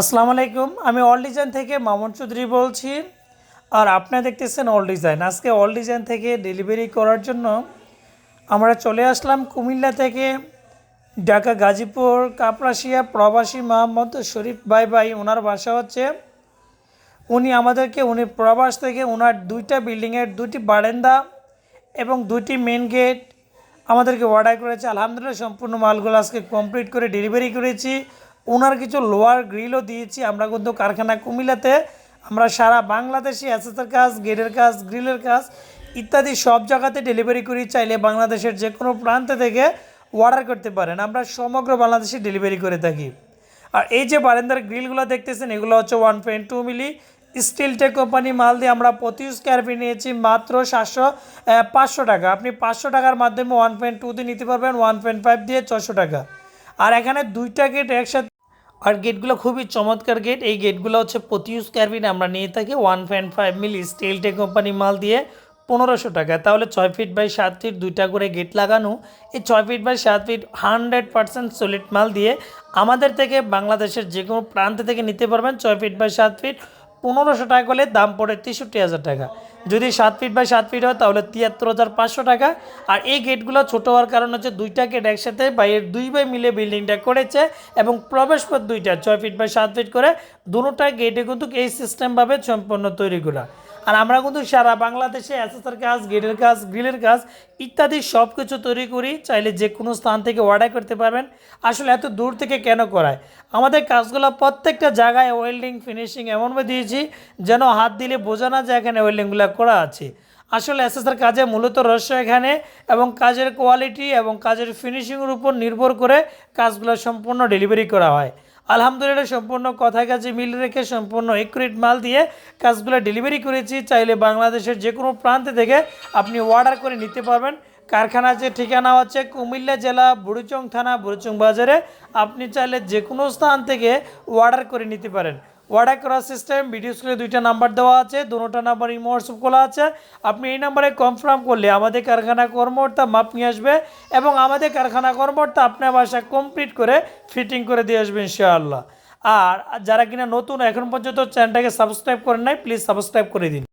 আসসালামু আলাইকুম, আমি অল ডিজাইন থেকে মামুন চৌধুরী বলছি। আর আপনারা দেখতেছেন অল ডিজাইন আজকে অল ডিজাইন থেকে ডেলিভারি করার জন্য আমরা চলে আসলাম কুমিল্লা থেকে ঢাকা, গাজীপুর কাপড়াশিয়া প্রবাসী মোহাম্মদ শরীফ ভাই ভাই ওনার বাসা হচ্ছে। উনি আমাদেরকে, উনি প্রবাস থেকে ওনার দুইটা বিল্ডিংয়ের দুটি বারান্দা এবং দুটি মেন গেট আমাদেরকে অর্ডার করেছে। আলহামদুলিল্লাহ, সম্পূর্ণ মালগুলো আজকে কমপ্লিট করে ডেলিভারি করেছি। ওনার কিছু লোয়ার গ্রিলও দিয়েছি। আমরা কিন্তু কারখানা কুমিল্লাতে, আমরা সারা বাংলাদেশে অ্যাসেসের কাজ গেটের কাজ, গ্রিলের কাজ ইত্যাদি সব জায়গাতে ডেলিভারি করি। চাইলে বাংলাদেশের যে কোনো প্রান্ত থেকে অর্ডার করতে পারেন। আমরা সমগ্র বাংলাদেশে ডেলিভারি করে থাকি। আর এই যে বারান্দার গ্রিলগুলো দেখতেছেন, এগুলো হচ্ছে one point two milli steel tech company মাল দিয়ে আমরা প্রতি স্কোয়ার ফিট নিয়েছি মাত্র সাতশো পাঁচশো টাকা। আপনি পাঁচশো টাকার মাধ্যমে ওয়ান পয়েন্ট টু দিয়ে নিতে পারবেন ওয়ান পয়েন্ট ফাইভ দিয়ে ছশো টাকা। আর এখানে দুইটা গেট একসাথে আর গেটগুলো খুবই চমৎকার গেট এই গেটগুলো হচ্ছে প্রতি স্কোয়ার ফিট আমরা নিয়ে থাকি one point five milli steel tech company মাল দিয়ে পনেরোশো টাকা তাহলে ছয় ফিট বাই সাত ফিট দুইটা করে গেট লাগানো। এই ছয় ফিট বাই সাত ফিট হান্ড্রেড পার্সেন্ট সলিড মাল দিয়ে আমাদের থেকে বাংলাদেশের যে কোনো প্রান্ত থেকে নিতে পারবেন। ছয় ফিট বাই সাত ফিট পনেরোশো টাকা করলে দাম পড়ে তেষট্টি হাজার টাকা। যদি সাত ফিট বাই সাত ফিট হয়, তাহলে তিয়াত্তর হাজার পাঁচশো টাকা। আর এই গেটগুলো ছোটো হওয়ার কারণ হচ্ছে দুইটা গেট একসাথে বাইরের দুই বাই মিলে বিল্ডিংটা করেছে এবং প্রবেশ পথ দুইটা, ছয় ফিট বাই সাত ফিট করে। দুটোটা গেটে কিন্তু এই সিস্টেমভাবে সম্পন্ন তৈরি করা আর আমরা কিন্তু সারা বাংলাদেশে অ্যাসেসের কাজ গেটের কাজ গ্রিলের কাজ ইত্যাদি সব কিছু তৈরি করি। চাইলে যে কোনো স্থান থেকে অর্ডার করতে পারবেন। আসলে এত দূর থেকে কেন করায়? আমাদের কাজগুলো প্রত্যেকটা জায়গায় ওয়েল্ডিং ফিনিশিং এমনভাবে দিয়েছি, যেন হাত দিলে বোঝা না যায় এখানে ওয়েল্ডিংগুলো করা আছে। আসলে এসএসআর কাজে মূলত রহস্য এখানে এবং কাজের কোয়ালিটি এবং কাজের ফিনিশিংয়ের উপর নির্ভর করে কাজগুলো সম্পূর্ণ ডেলিভারি করা হয়। আলহামদুলিল্লাহ সম্পূর্ণ কথায় কাজে মিল রেখে সম্পূর্ণ একুরেট মাল দিয়ে কাজগুলো ডেলিভারি করেছি। চাইলে বাংলাদেশের যে কোনো প্রান্ত থেকে আপনি অর্ডার করে নিতে পারবেন। কারখানার যে ঠিকানা হচ্ছে কুমিল্লা জেলা, বুড়িচং থানা, বুড়িচং বাজারে আপনি চাইলে যে কোনো স্থান থেকে অর্ডার করে নিতে পারেন। অর্ডার করার সিস্টেম, ভিডিও স্ক্রিনে দুইটা নাম্বার দেওয়া আছে, দুটা নাম্বার ইমো হোয়াটসঅ্যাপ খোলা আছে। আপনি এই নাম্বারে কনফার্ম করলে আমাদের কারখানা কর্মকর্তা মাপ নিয়ে আসবে এবং আমাদের কারখানা কর্মকর্তা আপনার বাসা কমপ্লিট করে ফিটিং করে দিয়ে আসবে ইনশাআল্লাহ। আর যারা কিনা নতুন, এখন পর্যন্ত চ্যানেলটাকে সাবস্ক্রাইব করেন নাই প্লিজ সাবস্ক্রাইব করে দিন।